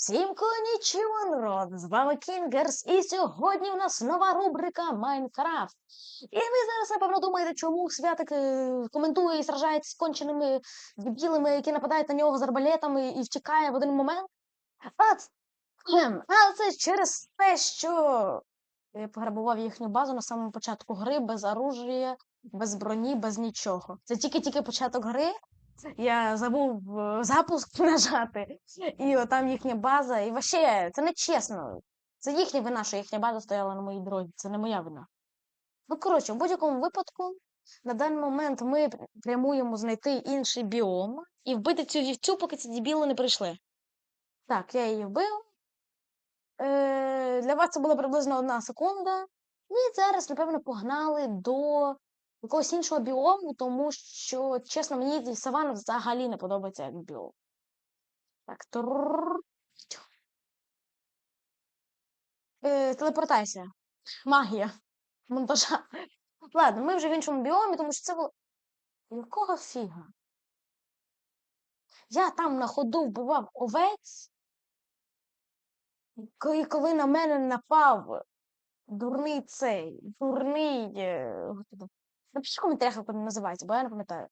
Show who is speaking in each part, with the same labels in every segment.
Speaker 1: Всім конічого, народ! З вами Кінгерс, і сьогодні у нас нова рубрика Майнкрафт. І ви зараз, напевно, думаєте, чому Святик е, коментує і сражається з конченими дебілами, які нападають на нього з арбалетами і втікає в один момент. А, ц- а це через те, що я пограбував їхню базу на самому початку гри без оружия, без броні, без нічого. Це тільки-тільки початок гри. Я забув е, запуск нажати, і от там їхня база. І вообще, це не чесно. Це їхня вина, що їхня база стояла на моїй дорозі. Це не моя вина. Ну, коротше, в будь-якому випадку, на даний момент ми прямуємо знайти інший біом і вбити цю вівцю, поки ці дебіли не прийшли. Так, я її вбив. Е, для вас це була приблизно одна секунда. І зараз, напевно, погнали до якогось іншого біому, тому що, чесно, мені савана взагалі не подобається як біом. Так, трррр. Е. Магія. Монтажа. Ладно, ми вже в іншому біомі, тому що це було. Якого фіга? Я там на ходу вбивав овець, і коли на мене напав дурний цей, дурний. Напишіть в коментарях, як він називається, бо я не пам'ятаю.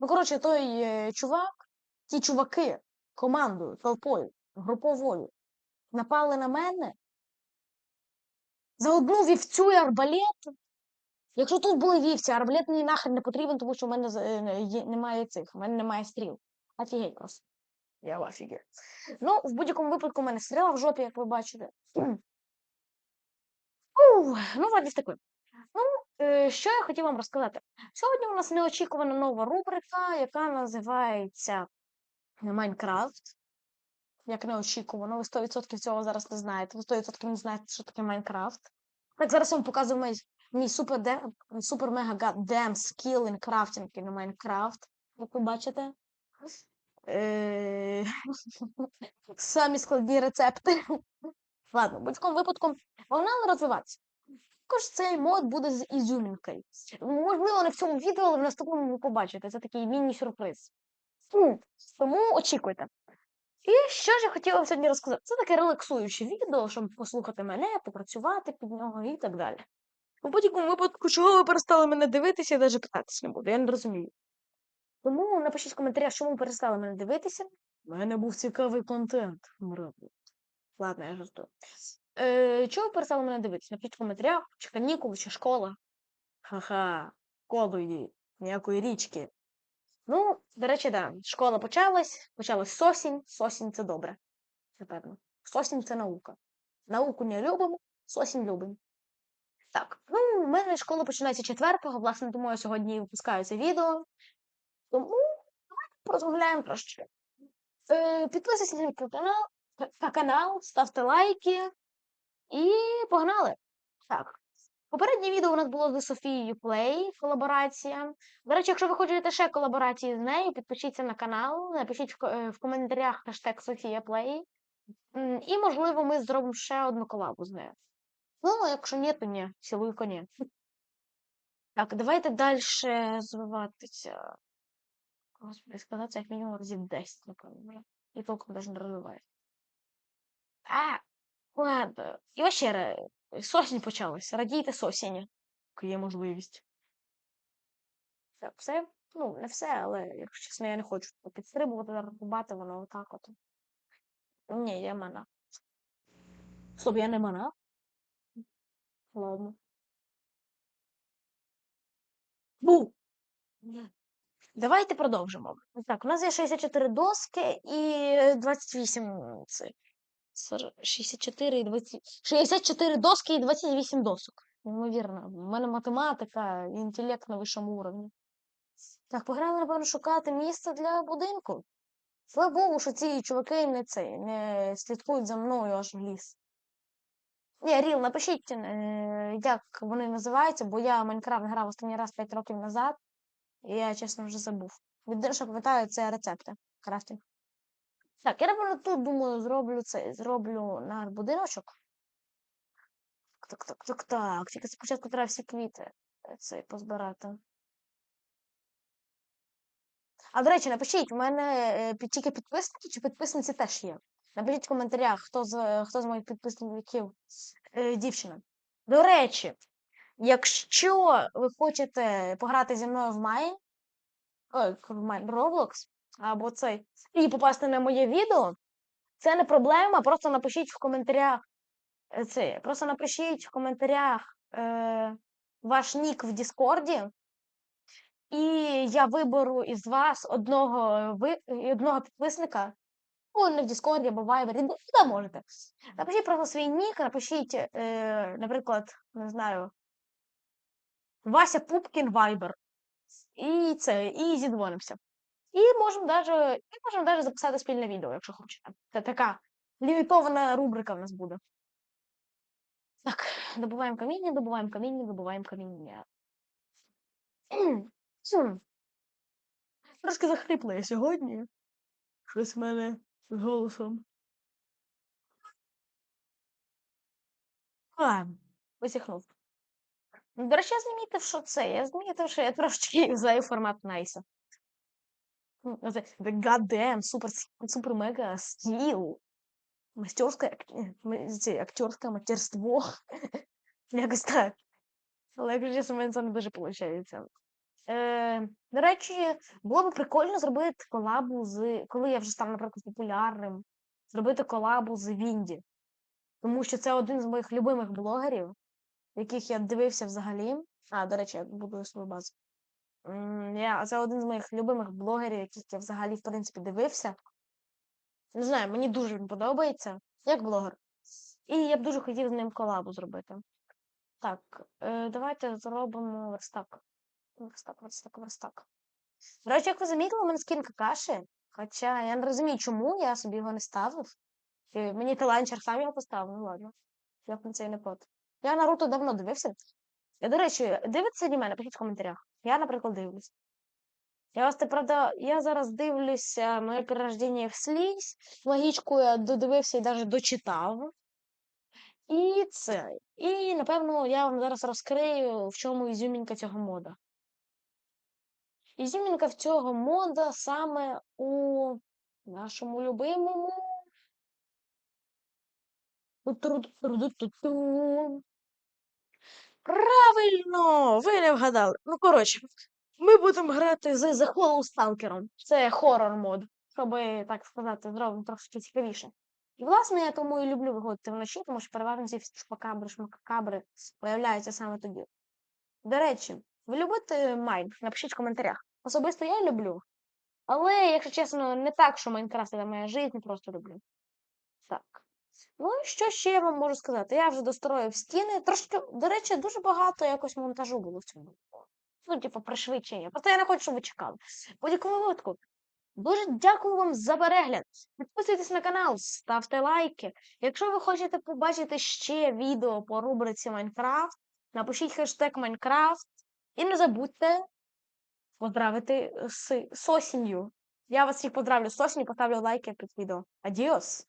Speaker 1: Ну, коротше, той е, чувак, ті чуваки командою, толпою, груповою напали на мене за одну вівцю і арбалет. Якщо тут були вівці, арбалет мені нахрен не потрібен, тому що в мене е, немає цих, в мене немає стріл. Офігеть просто. Я офігеть. Ну, в будь-якому випадку в мене стріла в жопі, як ви бачите. Ух, ну, вроді таке. Ну, що я хотів вам розказати? Сьогодні у нас неочікувана нова рубрика, яка називається Майнкрафт. Як неочікувано, ви 100% цього зараз не знаєте. Ви 100% не знаєте, що таке Майнкрафт. Так, зараз я вам показую мій, мій супер, де, супер мега гаддем скіл in крафтинг на Майнкрафт. Як ви бачите. Е, Самі складні рецепти. Ладно, будь-якому випадку погнали розвиватися. Також цей мод буде з ізюмінкою. Можливо, не в цьому відео, але в наступному ви побачите. Це такий міні-сюрприз. Тому очікуйте. І що ж я хотіла сьогодні розказати? Це таке релаксуюче відео, щоб послухати мене, попрацювати під нього і так далі. У будь-якому випадку, чого ви перестали мене дивитися, я навіть питатися не буду, я не розумію. Тому напишіть в коментарях, чому перестали мене дивитися. У мене був цікавий контент. мразі. Ладно, я жартую. Е, чого ви перестали мене дивитися? Напишіть в коментарях, чи канікули, чи школа. Ха-ха, колу її, ніякої річки. Ну, до речі, да, школа почалась, почалась сосінь. Сосінь це добре. Напевно. Сосінь це наука. Науку не любимо, сосінь любимо. Так, ну, у мене школа починається четвертого, власне, тому я сьогодні випускаю це відео. Тому давайте порозмовляємо трошки. Е, підписуйтесь на канал, на канал, ставте лайки і погнали. Так. Попереднє відео у нас було з Софією Плей, колаборація. До речі, якщо ви хочете ще колаборації з нею, підпишіться на канал, напишіть в, е, коментарях хештег Софія Плей. І, можливо, ми зробимо ще одну колабу з нею. Ну, якщо ні, то ні, цілую коні. Так, давайте далі розвиватися. Господи, сказати, як мінімум разів 10, напевно. І толком навіть не розвиваю. А, ладно. І ще ра- сосінь почалась. Радійте коли є можливість. Так, все. Ну, не все, але, якщо чесно, я не хочу підстрибувати, рубати воно отак от. Ні, я мана. Стоп, я не мана. Ладно. Бу! Давайте продовжимо. Так, у нас є 64 доски і 28 це. Сор- 64 і 20... 64 доски і 28 досок. Неймовірно. У мене математика, інтелект на вищому уровні. Так, пограли, напевно, шукати місце для будинку. Слава Богу, що ці чуваки не цей, не слідкують за мною аж в ліс. Ні, Ріл, напишіть, е, як вони називаються, бо я Майнкрафт грав останній раз 5 років назад, і я, чесно, вже забув. Що пам'ятаю, це рецепти крафтинг. Так, я напевно тут думаю, зроблю це, зроблю наш будиночок. Так, так, так, так. Тільки спочатку треба всі квіти е, цей позбирати. А до речі, напишіть, у мене е, тільки підписники чи підписниці теж є. Напишіть в коментарях, хто з, хто з моїх підписників е, дівчина. До речі, якщо ви хочете пограти зі мною в Майн, ой, в Майн Roblox, або цей, і попасти на моє відео, це не проблема. Просто напишіть в коментарях е, це. Просто напишіть в коментарях е, ваш нік в Діскорді, і я виберу із вас одного ви, одного підписника. Ну, не в Діскорді або в Вайбері, де можете. Напишіть просто свій нік, напишіть, е, наприклад, не знаю, Вася Пупкін Вайбер. І це, і зідзвонимося. І можемо даже, і записати спільне відео, якщо хочете. Це така лімітована рубрика в нас буде. Так, добуваємо каміння, добуваємо каміння, добуваємо каміння. Трошки захрипла я сьогодні. Щось в мене з голосом. А, висіхнув. До речі, я замітив, що це. Я замітив, що я трошечки знаю формат Найса. Ну, оце The goddamn супер, супер мега стіл. Мастерське, ак- м- це, актерське мастерство. Якось так. Але якщо не дуже виходить. До речі, було б прикольно зробити колабу з. Коли я вже став, наприклад, популярним, зробити колабу з Вінді. Тому що це один з моїх любимих блогерів, яких я дивився взагалі. А, до речі, я буду свою базу. Я, це один з моїх любимих блогерів, яких я взагалі, в принципі, дивився. Не знаю, мені дуже він подобається, як блогер. І я б дуже хотів з ним колабу зробити. Так, е, давайте зробимо верстак. Верстак, верстак, верстак. До речі, як ви замітили, у мене скін какаші. Хоча я не розумію, чому я собі його не ставив. І мені таланчер сам його поставив, ну ладно. Я б на це не проти. Я Наруто давно дивився. Я, до речі, дивиться мене, пишіть в коментарях. Я, наприклад, дивлюсь. Я те, правда, я зараз дивлюся моє перерождення в слізь. Логічку я додивився і навіть дочитав. І це. І, напевно, я вам зараз розкрию, в чому ізюмінка цього мода. Ізюмінка в цього мода саме у нашому любимому. Правильно! Ви не вгадали. Ну, коротше, ми будемо грати з The Hollow Stalker. Це хоррор мод, щоб, так сказати, зробимо трошки цікавіше. І, власне, я тому і люблю виходити вночі, тому що переважно ці шпакабри, шмакабри появляються саме тоді. До речі, ви любите Майн? Напишіть в коментарях. Особисто я люблю. Але, якщо чесно, не так, що Майнкрафт це моя життя, просто люблю. Так. Ну і що ще я вам можу сказати? Я вже достроїв стіни. Трошки, до речі, дуже багато якось монтажу було в цьому. Ну, типу, пришвидшення. Просто я не хочу, щоб ви чекали. Будь-якому випадку. Дуже дякую вам за перегляд. Підписуйтесь на канал, ставте лайки. Якщо ви хочете побачити ще відео по рубриці Майнкрафт, напишіть хештег Майнкрафт і не забудьте поздравити з, з осінню. Я вас всіх поздравлю з осінню, поставлю лайки під відео. Адіос!